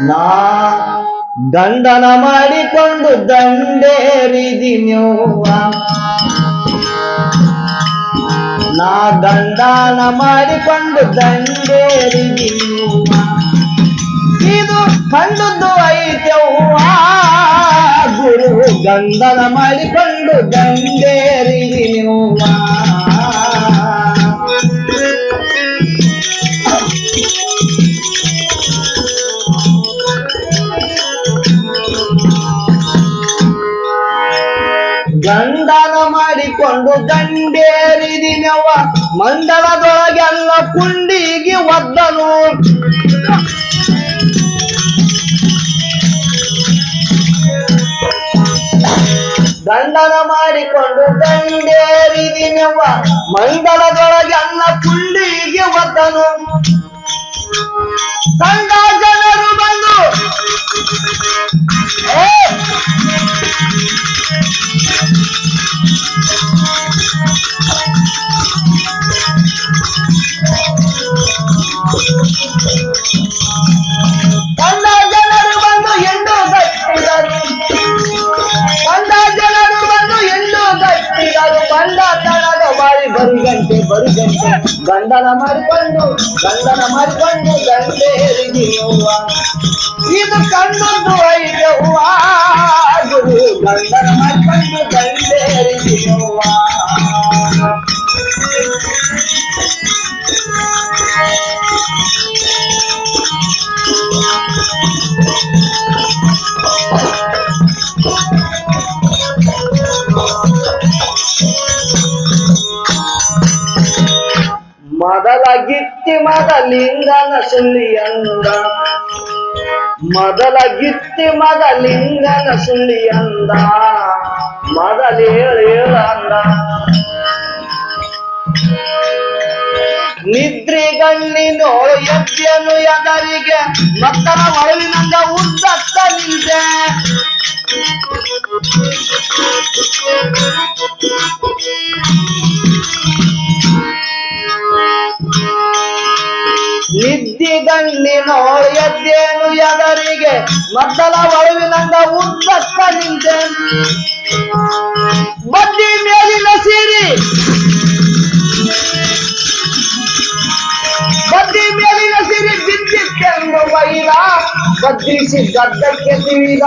ನಾ ದಂಡನ ಮಾಡಿಕೊಂಡು ದಂಡೇರಿದಿನ್ಯವ್ವ ನಾ ದಂಡನ ಮಾಡಿಕೊಂಡು ದಂಡೇರಿದಿ ಇದು ಕಂಡದ್ದು ಐತೆವ್ವಾ. ಗುರು ದಂಡನ ಮಾಡಿಕೊಂಡು ದಂಡೇರಿದಿನ್ಯವ್ವ ಗಂಡನ ಮಾಡಿಕೊಂಡು ದಂಡೇರಿದಿನವ ಮಂಡಲದೊಳಗೆಲ್ಲ ಕುಂಡಿಗೆ ಒದ್ದನು. ಗಂಡನ ಮಾಡಿಕೊಂಡು ದಂಡೇರಿದಿನವ ಮಂಡಲದೊಳಗೆಲ್ಲ ಕುಂಡಿಗೆ ಒದ್ದನು. ಕಂಡ ಜನರು ಬಂದು ಜನರು ಬಂದು ಬಂದ ಗಂಡನ ಮಾಡಿಕೊಂಡು ಗಂಡನ ಮಾಡಿಕೊಂಡು ಗಂಡೇರಿದೀಯವ್ವ ಇದು ಕಂಡದ್ದು ಐದವ್ವ ಗಂಡನ ಮಾಡಿಕೊಂಡು ಮೊದಲ ಗಿತ್ತಿ ಮೊದಲಿಂಗನ ಸುಳ್ಳಿಯಂದ ಮೊದಲ ಗಿತ್ತಿ ಮೊದಲಿಂಗನ ಸುಳ್ಳಿಯಂದ ಮೊದಲೇಳು ಅಂದ ನಿದ್ರಿ ಗಣ್ಣಿನೋಳು ಎದ್ದೆನು ಎದರಿಗೆ ಮತ್ತರ ಒಳವಿನಂದ ಉದ್ದತ್ತ ನಿಂತೆ ನಿದ್ದಿಗಣ್ಣಿನೋಳು ಎದ್ದೇನು ಎದರಿಗೆ? ಮದ್ದಲ ಒಳವಿನಂದ ಉದ್ದಕ್ಕ ನಿಂತೆ. ಬದ್ದಿ ಮೇಲಿನ ಸೀರಿ. ಬದ್ದಿ ಮೇಲಿನ ಸಿರಿ ಬಿದ್ದಿತ್ತೆಂದು ಬೈಲ ಬದ್ದಿಸಿ ಗದ್ದಕ್ಕೆ ತಿಳಿದ